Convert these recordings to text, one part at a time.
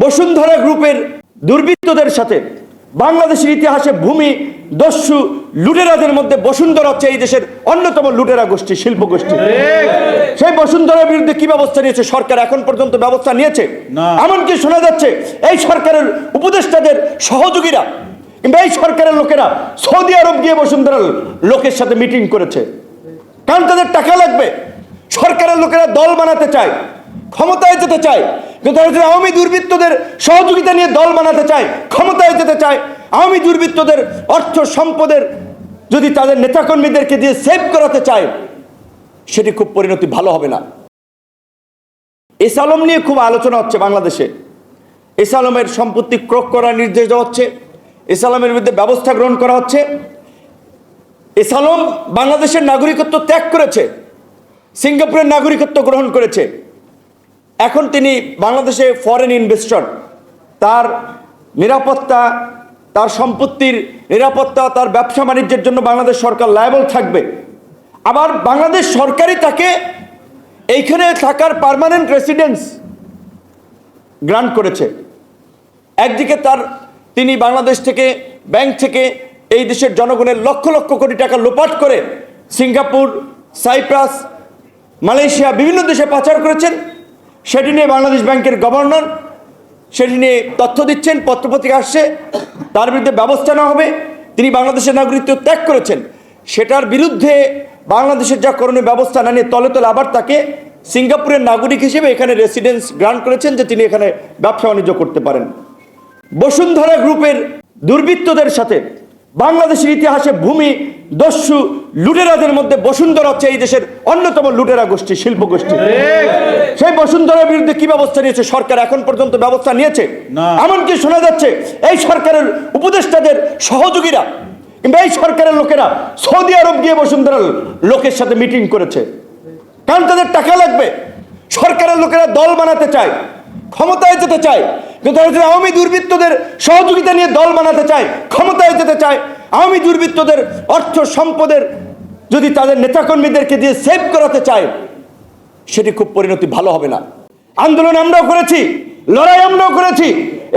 বসুন্ধরা গ্রুপের দুর্বৃত্তদের সাথে বাংলাদেশের ইতিহাসে ভূমি দস্যু লুটেরাদের মধ্যে বসুন্ধরা হচ্ছে এই দেশের অন্যতম লুটেরা গোষ্ঠী শিল্প গোষ্ঠী সেই বসুন্ধরার বিরুদ্ধে কি ব্যবস্থা নিয়েছে সরকার? এখন পর্যন্ত ব্যবস্থা নিয়েছে? এমনকি শোনা যাচ্ছে এই সরকারের উপদেষ্টাদের সহযোগীরা কিংবা এই সরকারের লোকেরা সৌদি আরব গিয়ে বসুন্ধরার লোকের সাথে মিটিং করেছে। কারণ তাদের টাকা লাগবে। সরকারের লোকেরা দল বানাতে চায় ক্ষমতায় যেতে চায়। কিন্তু তারা যদি আওয়ামী দুর্বৃত্তদের সহযোগিতা নিয়ে দল বানাতে চায়, ক্ষমতায় যেতে চায়, আওয়ামী দুর্বৃত্তদের অর্থ সম্পদের যদি তাদের নেতাকর্মীদেরকে দিয়ে সেভ করাতে চায়, সেটি খুব পরিণতি ভালো হবে না। এস আলম নিয়ে খুব আলোচনা হচ্ছে বাংলাদেশে। এস আলমের সম্পত্তি ক্রোক করার নির্দেশ দেওয়া হচ্ছে, এস আলমের বিরুদ্ধে ব্যবস্থা গ্রহণ করা হচ্ছে। এস আলম বাংলাদেশের নাগরিকত্ব ত্যাগ করেছে, সিঙ্গাপুরের নাগরিকত্ব গ্রহণ করেছে। এখন তিনি বাংলাদেশে ফরেন ইনভেস্টর তার নিরাপত্তা, তার সম্পত্তির নিরাপত্তা, তার ব্যবসা বাণিজ্যের জন্য বাংলাদেশ সরকার লায়াবল থাকবে। আবার বাংলাদেশ সরকারই তাকে এইখানে থাকার পার্মানেন্ট রেসিডেন্স গ্রান্ট করেছে। একদিকে তার, তিনি বাংলাদেশ থেকে ব্যাংক থেকে এই দেশের জনগণের লক্ষ লক্ষ কোটি টাকা লোপাট করে সিঙ্গাপুর, সাইপ্রাস, মালয়েশিয়া বিভিন্ন দেশে পাচার করেছেন। সেটি নিয়ে বাংলাদেশ ব্যাংকের গভর্নর সেটি নিয়ে তথ্য দিচ্ছেন, পত্রপত্রিকা আসছে, তার বিরুদ্ধে ব্যবস্থা নেওয়া হবে। তিনি বাংলাদেশের নাগরিকত্ব ত্যাগ করেছেন। সেটার বিরুদ্ধে বাংলাদেশের যা করণীয় ব্যবস্থা না নিয়ে তলে তলে আবার তাকে সিঙ্গাপুরের নাগরিক হিসেবে এখানে রেসিডেন্স গ্রান্ট করেছেন যে তিনি এখানে ব্যবসা বাণিজ্য করতে পারেন। বসুন্ধরা গ্রুপের দুর্বৃত্তদের সাথে বাংলাদেশের ইতিহাসে ভূমি দস্যু লুটেরাদের মধ্যে বসুন্ধরা হচ্ছে এই দেশের অন্যতম লুটেরা গোষ্ঠী শিল্প গোষ্ঠী সেই বসুন্ধরার বিরুদ্ধে কি ব্যবস্থা নিয়েছে সরকার? এখন পর্যন্ত ব্যবস্থা নিয়েছে। এমনকি শোনা যাচ্ছে এই সরকারের উপদেষ্টাদের সহযোগীরা কিংবা এই সরকারের লোকেরা সৌদি আরব গিয়ে বসুন্ধরার লোকের সাথে মিটিং করেছে। কারণ তাদের টাকা লাগবে। সরকারের লোকেরা দল বানাতে চায় ক্ষমতায় যেতে চায়। কিন্তু তারা আওয়ামী দুর্বৃত্তদের সহযোগিতা নিয়ে দল বানাতে চায়, ক্ষমতায় যেতে চায়, আওয়ামী দুর্বৃত্তদের অর্থ সম্পদের যদি তাদের নেতাকর্মীদেরকে দিয়ে সেভ করাতে চায়, সেটি খুব পরিণতি ভালো হবে না। আন্দোলন আমরাও করেছি, লড়াই আমরাও করেছি,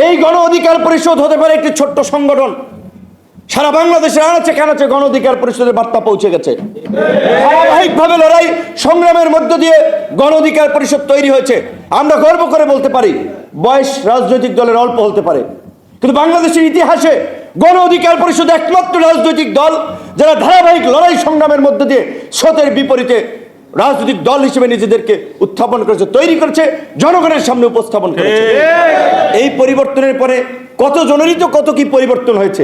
এই গণ অধিকার পরিষদ হতে পারে একটি ছোট্ট সংগঠন সারা বাংলাদেশে আনাচে কানাচে গণ অধিকার পরিষদের বার্তা পৌঁছে গেছে। ধারাবাহিকভাবে লড়াই সংগ্রামের মধ্য দিয়ে গণ অধিকার পরিষদ তৈরি হয়েছে। আমরা গর্ব করে বলতে পারি, বয়স রাজনৈতিক দলের অল্প হতে পারে। কিন্তু বাংলাদেশের ইতিহাসে গণ অধিকার পরিষদ একমাত্র রাজনৈতিক দল যারা ধারাবাহিক লড়াই সংগ্রামের মধ্য দিয়ে স্রোতের বিপরীতে রাজনৈতিক দল হিসেবে নিজেদেরকে উত্থাপন করেছে, তৈরি করেছে, জনগণের সামনে উপস্থাপন করেছে। এই পরিবর্তনের পরে কত জনেরই তো কত কি পরিবর্তন হয়েছে?